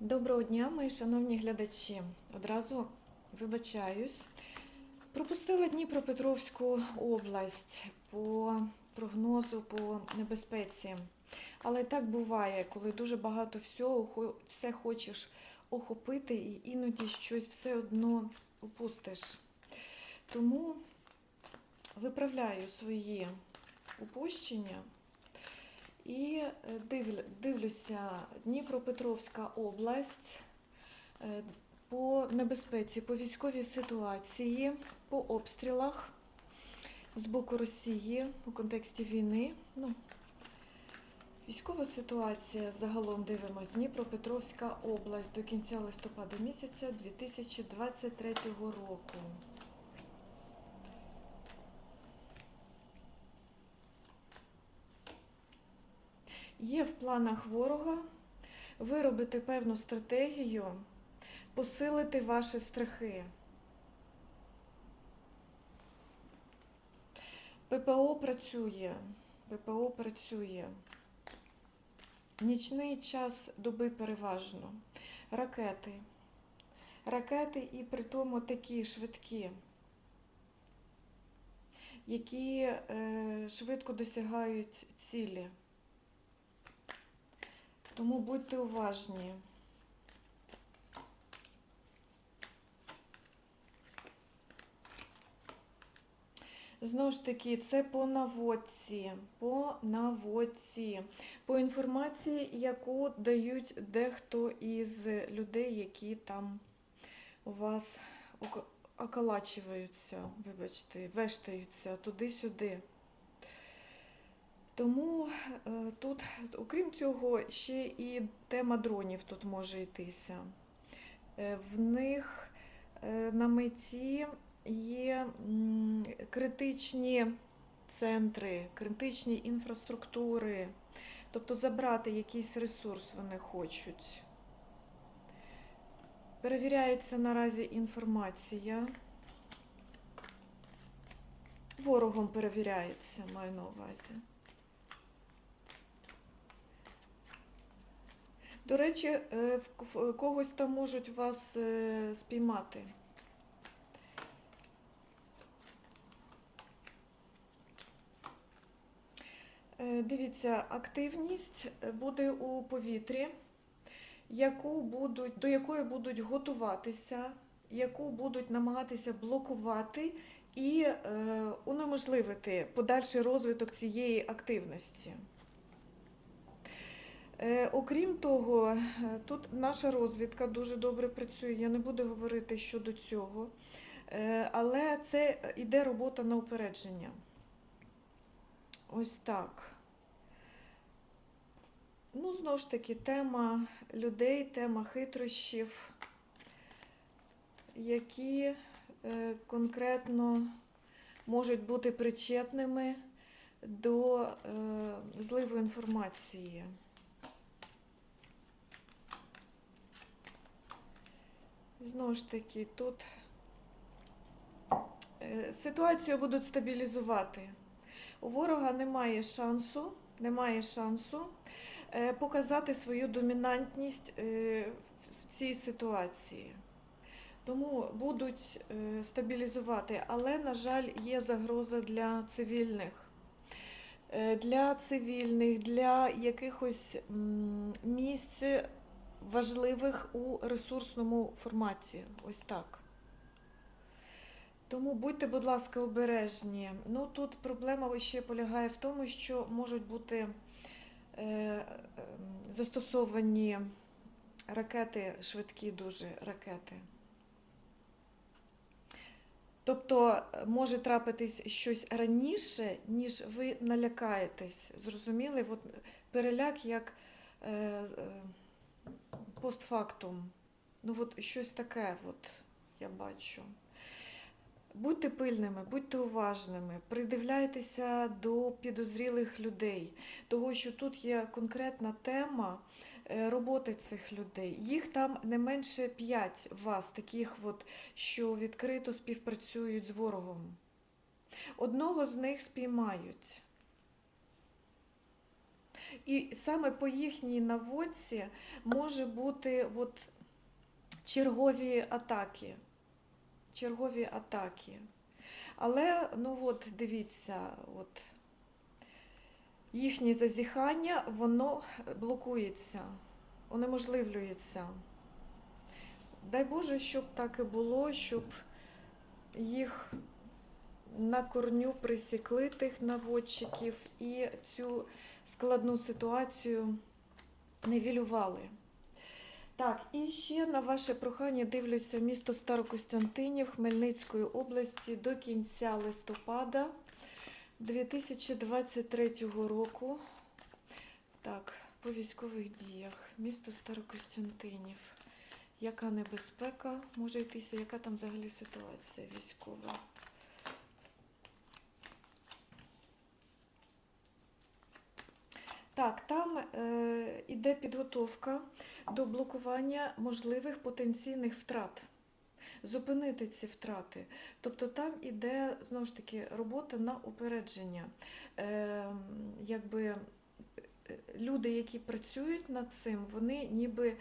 Доброго дня, мої шановні глядачі. Одразу вибачаюсь. Пропустила Дніпропетровську область по прогнозу по небезпеці. Але так буває, коли дуже багато всього, все хочеш охопити і іноді щось все одно упустиш. Тому виправляю свої упущення. І е, дивлюся Дніпропетровська область е, по небезпеці, по військовій ситуації, по обстрілах з боку Росії у контексті війни. Ну, військова ситуація загалом дивимось. Дніпропетровська область до кінця листопада місяця 2023 року. Є в планах ворога виробити певну стратегію, посилити ваші страхи. ППО працює, ППО працює. Нічний час доби переважно. Ракети. Ракети і при тому такі швидкі, які е, швидко досягають цілі. Тому будьте уважні. Знову ж таки, це по наводці, по наводці, по інформації, яку дають дехто із людей, які там у вас околачуються, вибачте, вештаються туди-сюди. Тому е, тут, окрім цього, ще і тема дронів тут може йтися. Е, В них е, на меті є критичні центри, критичні інфраструктури, тобто забрати якийсь ресурс вони хочуть. Перевіряється наразі інформація. Ворогом перевіряється, маю на увазі. До речі, е, в когось там можуть вас е, спіймати. Е, Дивіться, активність буде у повітрі, яку будуть, до якої будуть готуватися, яку будуть намагатися блокувати і е, унеможливити подальший розвиток цієї активності. Е, Окрім того, е, тут наша розвідка дуже добре працює. Я не буду говорити щодо цього, Е, але це іде робота на упередження. Ось так. Ну, знову ж таки, тема людей, тема хитрощів, які конкретно можуть бути причетними до зливу інформації. Знову ж таки, тут е, ситуацію будуть стабілізувати. У ворога немає шансу, немає шансу е, показати свою домінантність е, в- цій ситуації. Тому будуть стабілізувати, але, на жаль, є загроза для цивільних. Для цивільних, для якихось місць важливих у ресурсному форматі. Ось так. Тому будьте, будь ласка, обережні. Ну тут проблема ще полягає в тому, що можуть бути е, е, застосовані ракети, швидкі дуже ракети. Тобто е, може трапитись щось раніше, ніж ви налякаєтесь. Зрозуміли? От переляк як е, е, постфактум. Ну, от щось таке, от я бачу. Будьте пильними, будьте уважними, придивляйтеся до підозрілих людей, того що тут є конкретна тема е, роботи цих людей. Їх там не менше п'ять вас, таких, от, що відкрито співпрацюють з ворогом. Одного з них спіймають. І саме по їхній наводці може бути от чергові атаки. Чергові атаки. Але, ну от, дивіться, от їхнє зазіхання, воно блокується, унеможливлюється. Дай Боже, щоб так і було, щоб їх на корню присікли тих наводчиків і цю складну ситуацію нівелювали. Так, і ще на ваше прохання дивлюся місто Старокостянтинів Хмельницької області до кінця листопада 2023 року. Так, по військових діях. Місто Старокостянтинів. Яка небезпека може йтися? Яка там взагалі ситуація військова? Так, там е, іде підготовка до блокування можливих потенційних втрат, зупинити ці втрати. Тобто там іде знову ж таки робота на упередження. Е, якби е, люди, які працюють над цим, вони ніби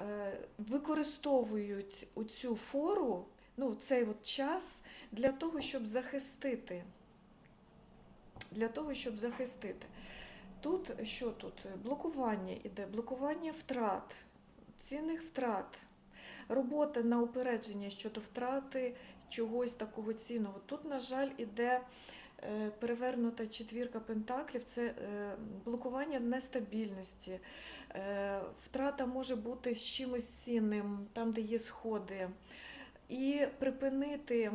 е, використовують цю фору, ну, цей от час для того, щоб захистити. Для того, щоб захистити. Тут що тут? Блокування іде, блокування втрат, цінних втрат, робота на упередження щодо втрати чогось такого цінного. Тут, на жаль, іде е, перевернута четвірка пентаклів, це е, блокування нестабільності. Е, Втрата може бути з чимось цінним, там, де є сходи. І припинити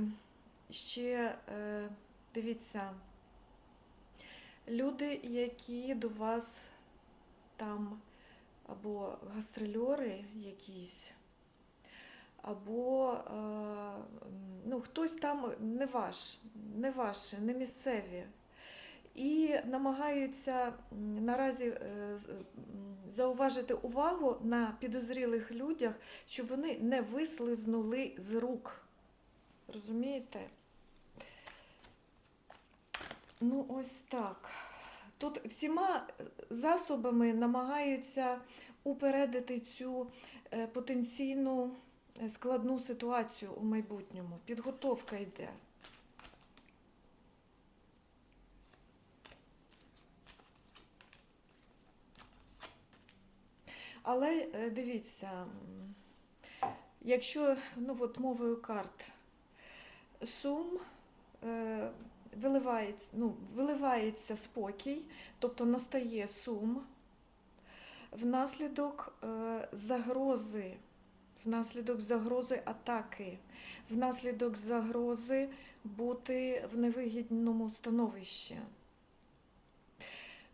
ще, дивіться, люди, які до вас там або гастрольори якісь, або е, ну, хтось там не ваш, не ваші, не місцеві. І намагаються наразі е, зауважити увагу на підозрілих людях, щоб вони не вислизнули з рук. Розумієте? Ну, ось так. Тут всіма е, засобами намагаються упередити цю е, потенційну е, складну ситуацію у майбутньому. Підготовка йде. Але дивіться, якщо ну, от мовою карт сум виливається, ну, виливається спокій, тобто настає сум внаслідок е, загрози, внаслідок загрози атаки, внаслідок загрози бути в невигідному становищі.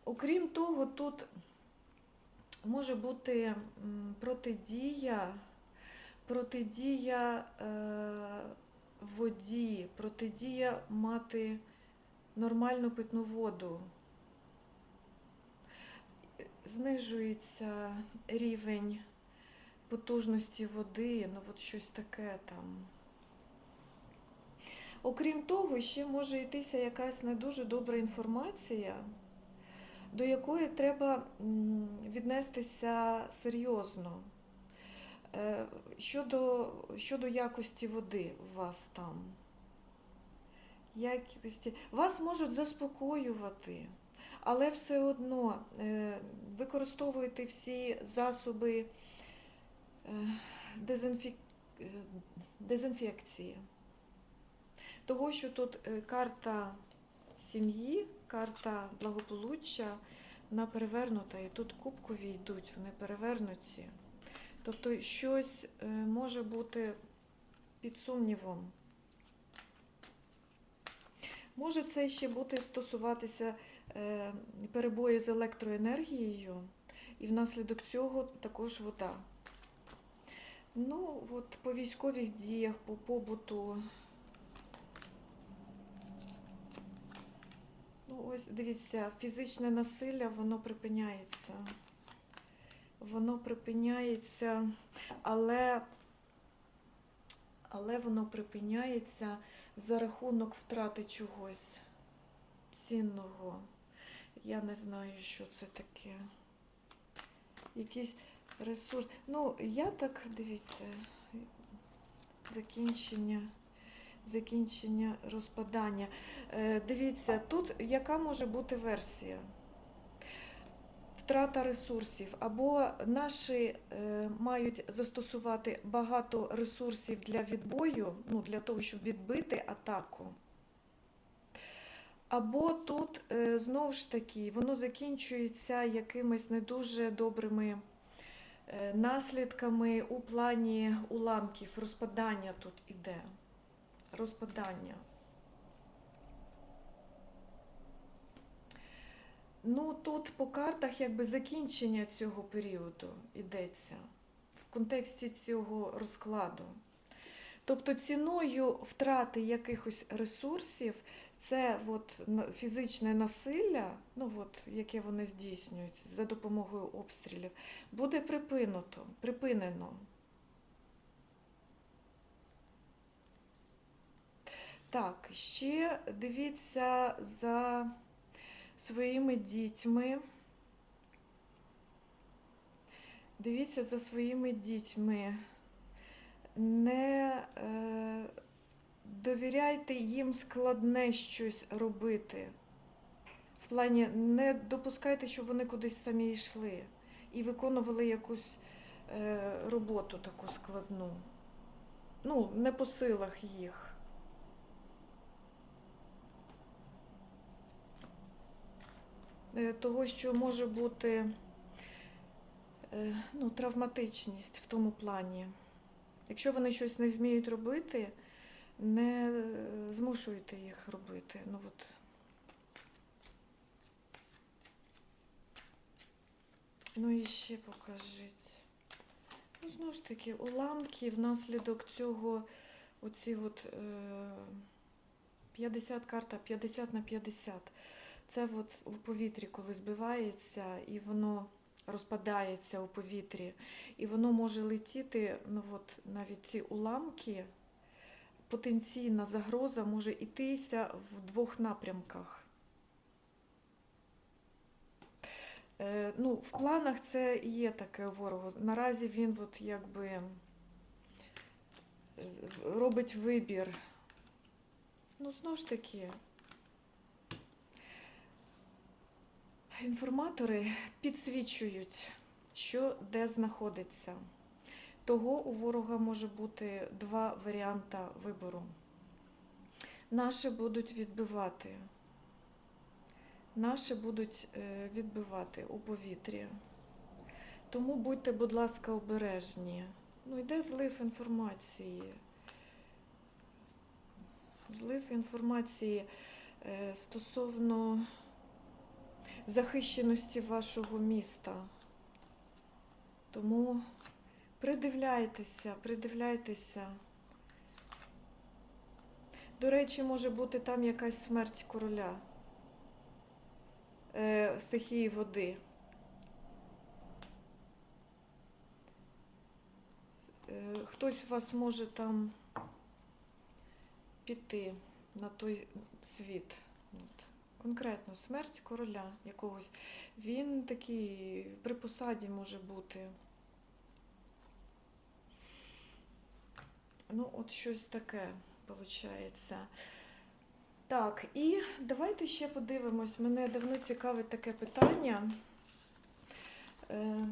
Окрім того, тут може бути протидія, протидія е, воді, протидія мати нормальну питну воду. Знижується рівень потужності води, ну от щось таке там. Окрім того, ще може йтися якась не дуже добра інформація, до якої треба віднестися серйозно. Е, Щодо, щодо якості води у вас там. Якості. Вас можуть заспокоювати, але все одно е, використовуйте всі засоби е, дезінфік... е, дезінфекції. Того, що тут карта сім'ї, карта благополуччя, вона перевернута, і тут кубкові йдуть, вони перевернуті. Тобто щось може бути під сумнівом. Може це ще бути стосуватися е, перебою з електроенергією, і внаслідок цього також вода. Ну, от по військових діях, по побуту. Ну, ось дивіться, фізичне насилля, воно припиняється. Воно припиняється, але, але воно припиняється за рахунок втрати чогось цінного. Я не знаю, що це таке. Якийсь ресурс. Ну, я так, дивіться, закінчення, закінчення розпадання. Е, дивіться, тут яка може бути версія? Втрата ресурсів, або наші е, мають застосувати багато ресурсів для відбою, ну, для того, щоб відбити атаку. Або тут е, знову ж таки воно закінчується якимись не дуже добрими е, наслідками у плані уламків, розпадання тут іде. Розпадання. Ну, тут по картах якби закінчення цього періоду йдеться в контексті цього розкладу. Тобто ціною втрати якихось ресурсів це от фізичне насилля, ну от, яке вони здійснюють за допомогою обстрілів, буде припинено. припинено. Так, ще дивіться за своїми дітьми. Дивіться за своїми дітьми. Не е, довіряйте їм складне щось робити. В плані не допускайте, щоб вони кудись самі йшли і виконували якусь е, роботу таку складну. Ну, не по силах їх. Того, що може бути е, ну, травматичність в тому плані. Якщо вони щось не вміють робити, не е, змушуйте їх робити. Ну, от. ну і ще покажіть. Ну, знову ж таки, уламки внаслідок цього, оці от е, 50 карта 50 на 50. Це от у повітрі, коли збивається, і воно розпадається у повітрі, і воно може летіти, ну от навіть ці уламки, потенційна загроза може йтися в двох напрямках. Е, ну, в планах це є таке ворогу. Наразі він от якби е, робить вибір. Ну, знову ж таки, інформатори підсвічують, що де знаходиться. Того у ворога може бути два варіанти вибору. Наші будуть відбивати. Наші будуть е, відбивати у повітрі. Тому будьте, будь ласка, обережні. Ну, йде злив інформації. Злив інформації е, стосовно захищеності вашого міста. Тому придивляйтеся, придивляйтеся. До речі, може бути там якась смерть короля е, стихії води. Е, хтось вас може там піти на той світ. Конкретно смерть короля якогось. Він такий при посаді може бути. Ну, от щось таке виходить. Так, і давайте ще подивимось. Мене давно цікавить таке питання. Е,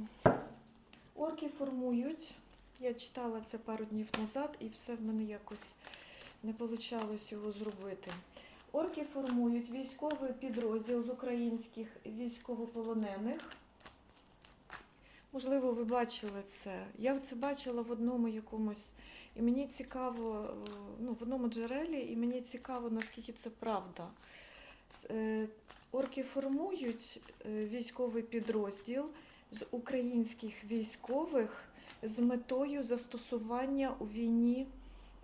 орки формують. Я читала це пару днів назад, і все в мене якось не вийшло його зробити. Орки формують військовий підрозділ з українських військовополонених. Можливо, ви бачили це. Я це бачила в одному якомусь, і мені цікаво, ну, в одному джерелі, і мені цікаво, наскільки це правда. Е, Орки формують е, військовий підрозділ з українських військових з метою застосування у війні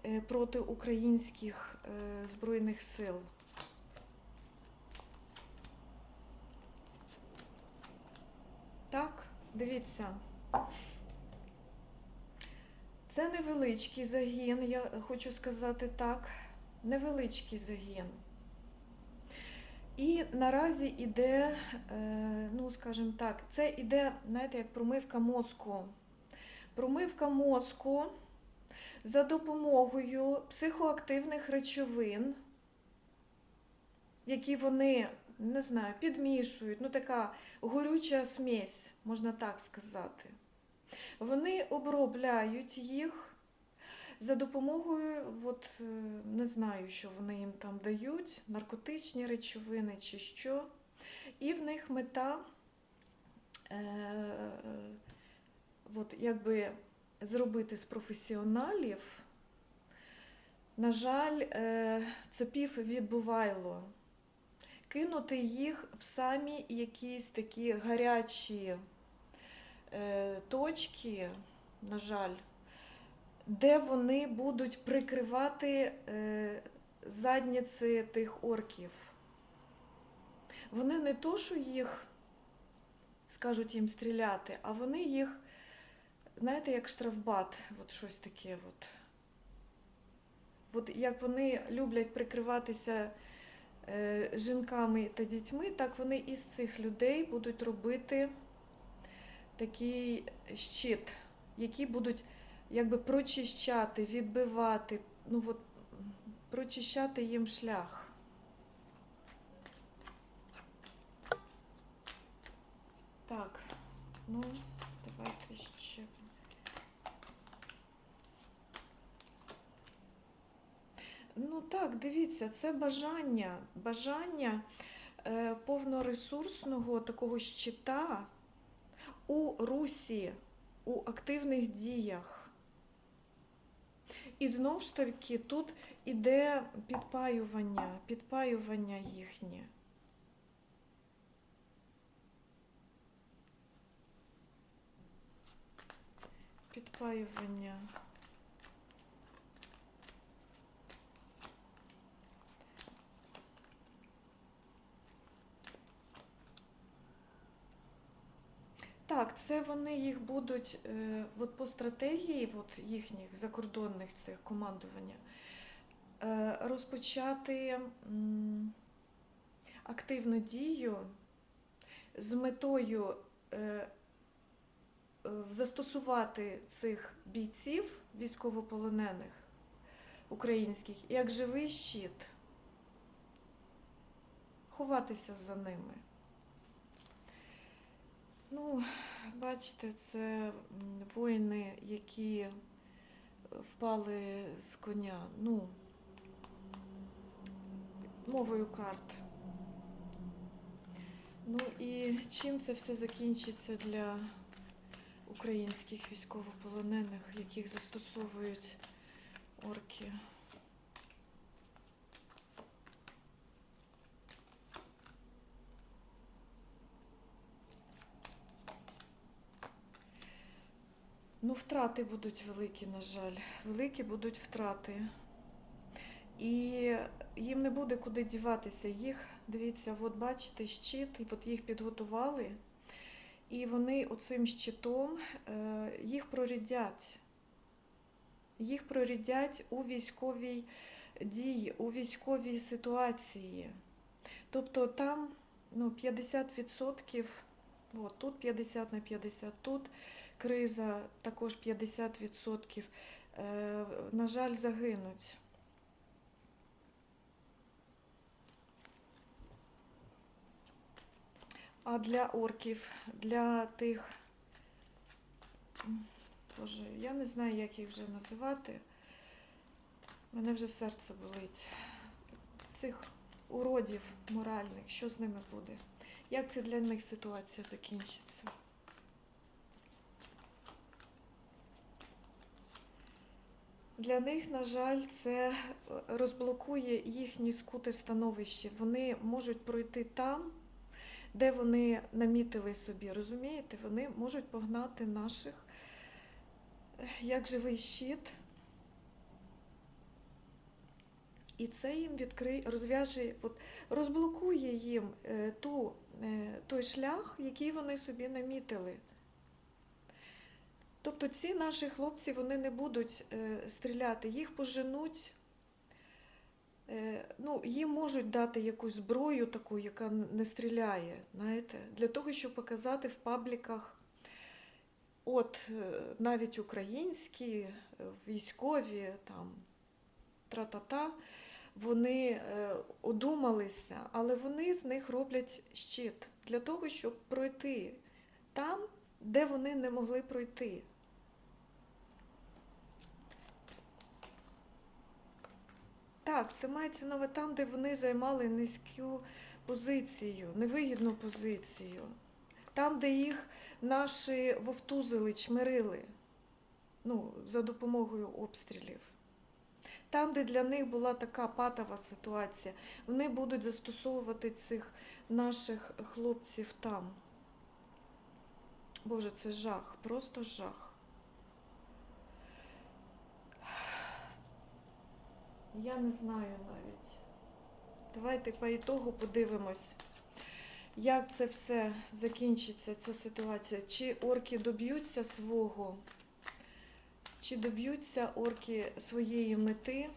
е, проти українських збройних сил. Так, дивіться. Це невеличкий загін, я хочу сказати так. Невеличкий загін. І наразі іде, е, ну скажімо так, це іде, знаєте, як промивка мозку. Промивка мозку за допомогою психоактивних речовин, які вони, не знаю, підмішують, ну така горюча смесь, можна так сказати. Вони обробляють їх за допомогою, от, е, не знаю, що вони їм там дають, наркотичні речовини чи що. І в них мета е, от, якби зробити з професіоналів, на жаль, е, цепів відбувайло. Кинути їх в самі якісь такі гарячі е, точки, на жаль, де вони будуть прикривати е, задніці тих орків. Вони не то, що їх скажуть їм стріляти, а вони їх, знаєте, як штрафбат, от щось таке. От. От як вони люблять прикриватися жінками та дітьми, так вони із цих людей будуть робити такий щит, які будуть якби прочищати, відбивати, ну от, прочищати їм шлях. Так, ну, давайте ще. Ну так, дивіться, це бажання, бажання е, повноресурсного такого щита у русі, у активних діях. І знову ж таки тут іде підпаювання, підпаювання їхнє. Підпаювання. Так, це вони їх будуть е, от по стратегії от їхніх закордонних цих командування е, розпочати активну дію з метою е, застосувати цих бійців військовополонених українських як живий щит, ховатися за ними. Ну, бачите, це воїни, які впали з коня. Ну, мовою карт. Ну і чим це все закінчиться для українських військовополонених, яких застосовують орки? Ну, втрати будуть великі, на жаль. Великі будуть втрати. І їм не буде куди діватися. Їх, дивіться, от бачите, щит, от їх підготували, і вони оцим щитом е, їх прорядять. Їх прорядять у військовій дії, у військовій ситуації. Тобто там ну, 50%, от, тут 50 на 50, тут криза також 50%, е, на жаль, загинуть. А для орків, для тих, Боже, я не знаю, як їх вже називати. Мене вже серце болить. Цих уродів моральних, що з ними буде? Як це для них ситуація закінчиться? Для них, на жаль, це е, розблокує їхнє скуте становище. Вони можуть пройти там, де вони намітили собі, розумієте? Вони можуть погнати наших е, як живий щит. І це їм відкриє, розв'яже, розблокує їм е, ту, той шлях, який вони собі намітили. Тобто ці наші хлопці вони не будуть е, стріляти, їх поженуть Е, Ну, їм можуть дати якусь зброю таку, яка не стріляє, знаєте, для того, щоб показати в пабліках, от е, навіть українські, військові, там, тра-та-та, вони одумалися, але вони з них роблять щит для того, щоб пройти там, де вони не могли пройти. Так, це мається увазі там, де вони займали низьку позицію, невигідну позицію. Там, де їх наші вовтузили, чмирили ну, за допомогою обстрілів. Там, де для них була така патова ситуація, вони будуть застосовувати цих наших хлопців там. Боже, це жах, просто жах. Я не знаю навіть. Давайте по ітогу подивимось, як це все закінчиться, ця ситуація. Чи орки доб'ються свого, чи доб'ються орки своєї мети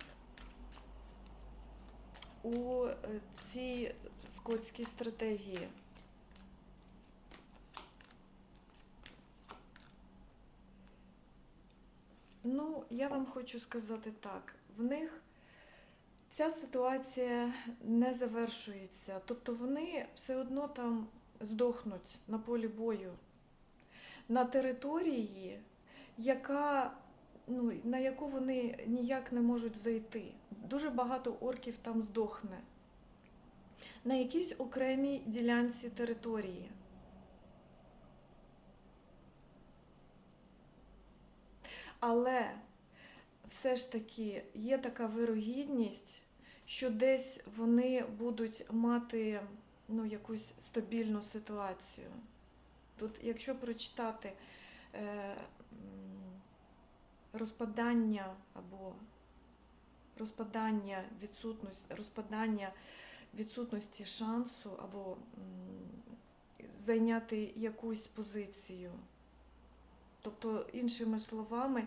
у е, цій скотській стратегії. Ну, я вам хочу сказати так: в них ця ситуація не завершується. Тобто вони все одно там здохнуть на полі бою, на території, яка, ну, на яку вони ніяк не можуть зайти. Дуже багато орків там здохне. На якійсь окремій ділянці території. Але все ж таки є така вирогідність, що десь вони будуть мати ну, якусь стабільну ситуацію. Тут, якщо прочитати е, розпадання або розпадання відсутності, розпадання відсутності шансу або зайняти якусь позицію. Тобто, іншими словами,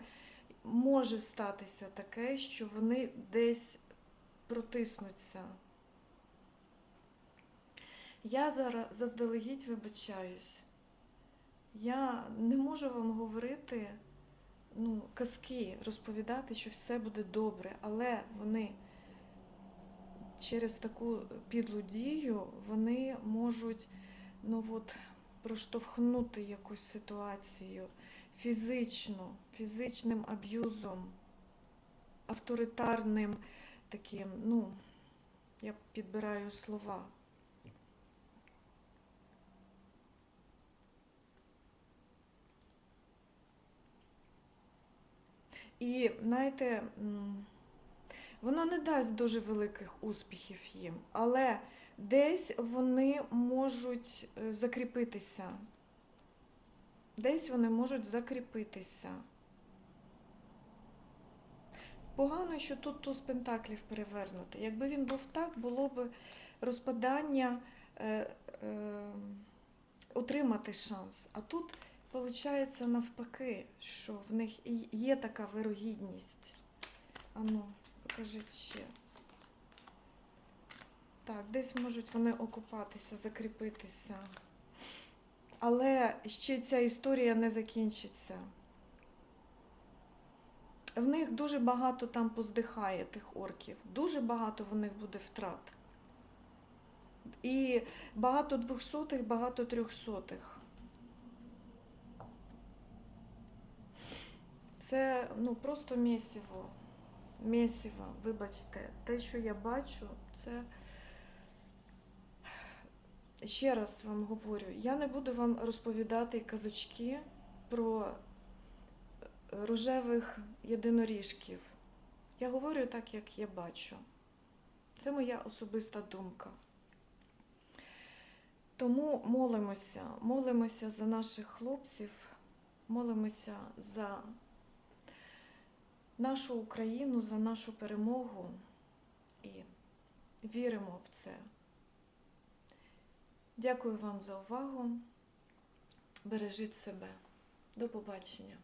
може статися таке, що вони десь протиснуться. Я зараз заздалегідь вибачаюсь. Я не можу вам говорити ну, казки, розповідати, що все буде добре, але вони через таку підлу дію вони можуть ну, от, проштовхнути якусь ситуацію фізично, фізичним аб'юзом, авторитарним таким, ну, я підбираю слова. І знаєте, воно не дасть дуже великих успіхів їм, але десь вони можуть е, закріпитися. Десь вони можуть закріпитися. Погано, що тут туз пентаклів перевернути. Якби він був так, було б розпадання, е, е, отримати шанс. А тут виходить навпаки, що в них є така вирогідність. Ану, покажіть ще. Так, десь можуть вони окупатися, закріпитися. Але ще ця історія не закінчиться. В них дуже багато там поздихає тих орків, дуже багато в них буде втрат. І багато двохсотих, багато трьохсотих. Це ну, просто місіво. Місіво, вибачте, те, що я бачу, це. Ще раз вам говорю, я не буду вам розповідати казочки про рожевих єдиноріжків. Я говорю так, як я бачу. Це моя особиста думка. Тому молимося, молимося за наших хлопців, молимося за нашу Україну, за нашу перемогу і віримо в це. Дякую вам за увагу. Бережіть себе. До побачення.